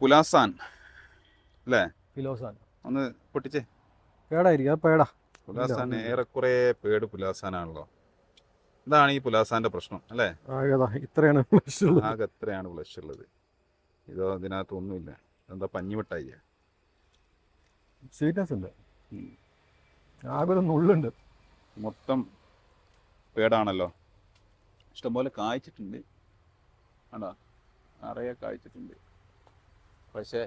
Pulasan. അല്ലേ? ഫിലോസാൻ ഒന്ന് പൊട്ടിച്ചേ. പേടായിരിക്കും പേടാ. പുലാസാൻ. ഏറെക്കുറെ പേട് പുലാസാനാണല്ലോ. ഇതാണ് ഈ പുലാസാന്റെ പ്രശ്നം അല്ലേ? ഇത്രയാണ്. ആകെ എത്രയാണ് ഫ്ലഷ് ഉള്ളത് ഇതോ ഇതിനകത്തൊന്നുമില്ല എന്താ പഞ്ഞിമിഠായി സ്വീറ്റ്നസ് ഉണ്ട്. ആകെ ഒരു നുള്ളുണ്ട്. മൊത്തം പേടാണല്ലോ. ഇഷ്ടംപോലെ കായ്ച്ചിട്ടുണ്ട്. ആണോ നിറയെ കായ്ച്ചിട്ടുണ്ട്. പക്ഷേ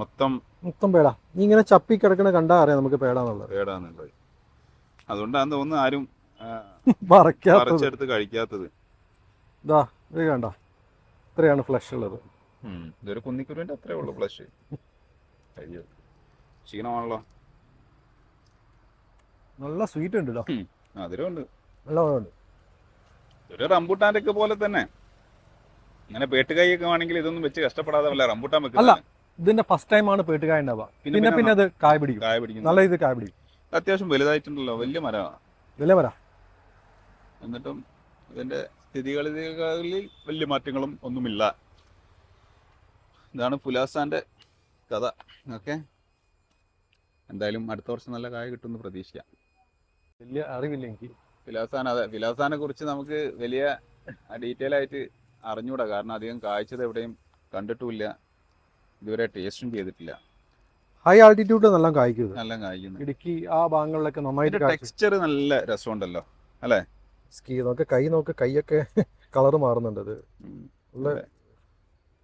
മൊത്തം മൊത്തം പേട. നീ ഇങ്ങനെ ചപ്പി കിടക്കണ കണ്ടാ അറിയാം നമുക്ക് പേടാന്നുള്ളത്. പേടാന്നുള്ളത്. അതുകൊണ്ടാന്ന് തോന്നുന്നു ആരും പറിച്ചെടുത്ത് കഴിക്കാത്തത്. ഇതാ ഇത് കണ്ട. ഇത്രയാണ് ഫ്ലഷ് ഉള്ളത്. ഇതൊരു കുന്നിക്കുരുവിന്റെ അത്രേ ഉള്ളു ഫ്ലഷ് അയ്യോ ക്ഷീണമാണല്ലോ. നല്ല സ്വീറ്റ് ഉണ്ട് കേട്ടോ അതിലുണ്ട്. നല്ല ഒരു റംബൂട്ടാന്റെ ഒക്കെ പോലെ തന്നെ. അങ്ങനെ പേട്ടുകായൊക്കെ ആണെങ്കിൽ ഇതൊന്നും വെച്ച് കഷ്ടപ്പെടാതെ വല്ല റംബൂട്ടാൻ അല്ല. ഇതിന്റെ ഫസ്റ്റ് ടൈം ആണ് പേട്ടുകായ ഉണ്ടാവുക പിന്നെ പിന്നെ അത് കായ പിടിക്കും. കായ പിടിക്കുന്നു. നല്ല ഇത് കായ പിടിക്കും. അത്യാവശ്യം വലുതായിട്ടുണ്ടല്ലോ വലിയ മരമാണ് വലിയ മര? എന്നിട്ടും ഇതിന്റെ സ്ഥിതിഗതികളിൽ വലിയ മാറ്റങ്ങളും ഒന്നുമില്ല. ഇതാണ് പുലാസാന്റെ കഥ. ഓക്കെ? എന്തായാലും അടുത്ത വർഷം നല്ല കായ കിട്ടുമെന്ന് പ്രതീക്ഷിക്കാം. വലിയ അറിവില്ല എനിക്ക് ഫിലാസാൻ അതെ ഫിലാസാനെ കുറിച്ച് നമുക്ക് വലിയ ഡീറ്റെയിൽ ആയിട്ട് അറിഞ്ഞൂടാ. കാരണം അധികം കാഴ്ചത് എവിടെയും കണ്ടിട്ടുമില്ല. ഇതുവരെ ടേസ്റ്റും ചെയ്തിട്ടില്ല. ഹൈ ആൾട്ടിറ്റ്യൂഡ് നല്ല കായ്ക്കുന്നു നല്ല കായ്ക്കുന്നു. ഇടുക്കി ആ ഭാഗങ്ങളിലൊക്കെ നന്നായിട്ട് ടെക്സ്ചർ നല്ല രസമുണ്ടല്ലോ സ്കീ നോക്ക കൈ നോക്ക കൈയൊക്കെ കളർ മാറുന്നുണ്ട് അത്.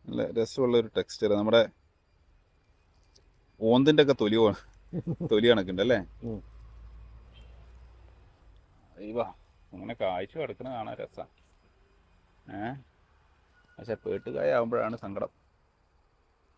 നല്ല രസമുള്ള ഒരു ടെക്സ്ചർ നമ്മുടെ ഓന്തിന്റെ ഒക്കെ തൊലി തൊലി കണക്കുണ്ട് അല്ലേ? അങ്ങനെ കാഴ്ച കിടക്കുന്ന കാണാൻ രസാ. ഏ? പക്ഷെ പേട്ടുകായ ആകുമ്പോഴാണ് സങ്കടം.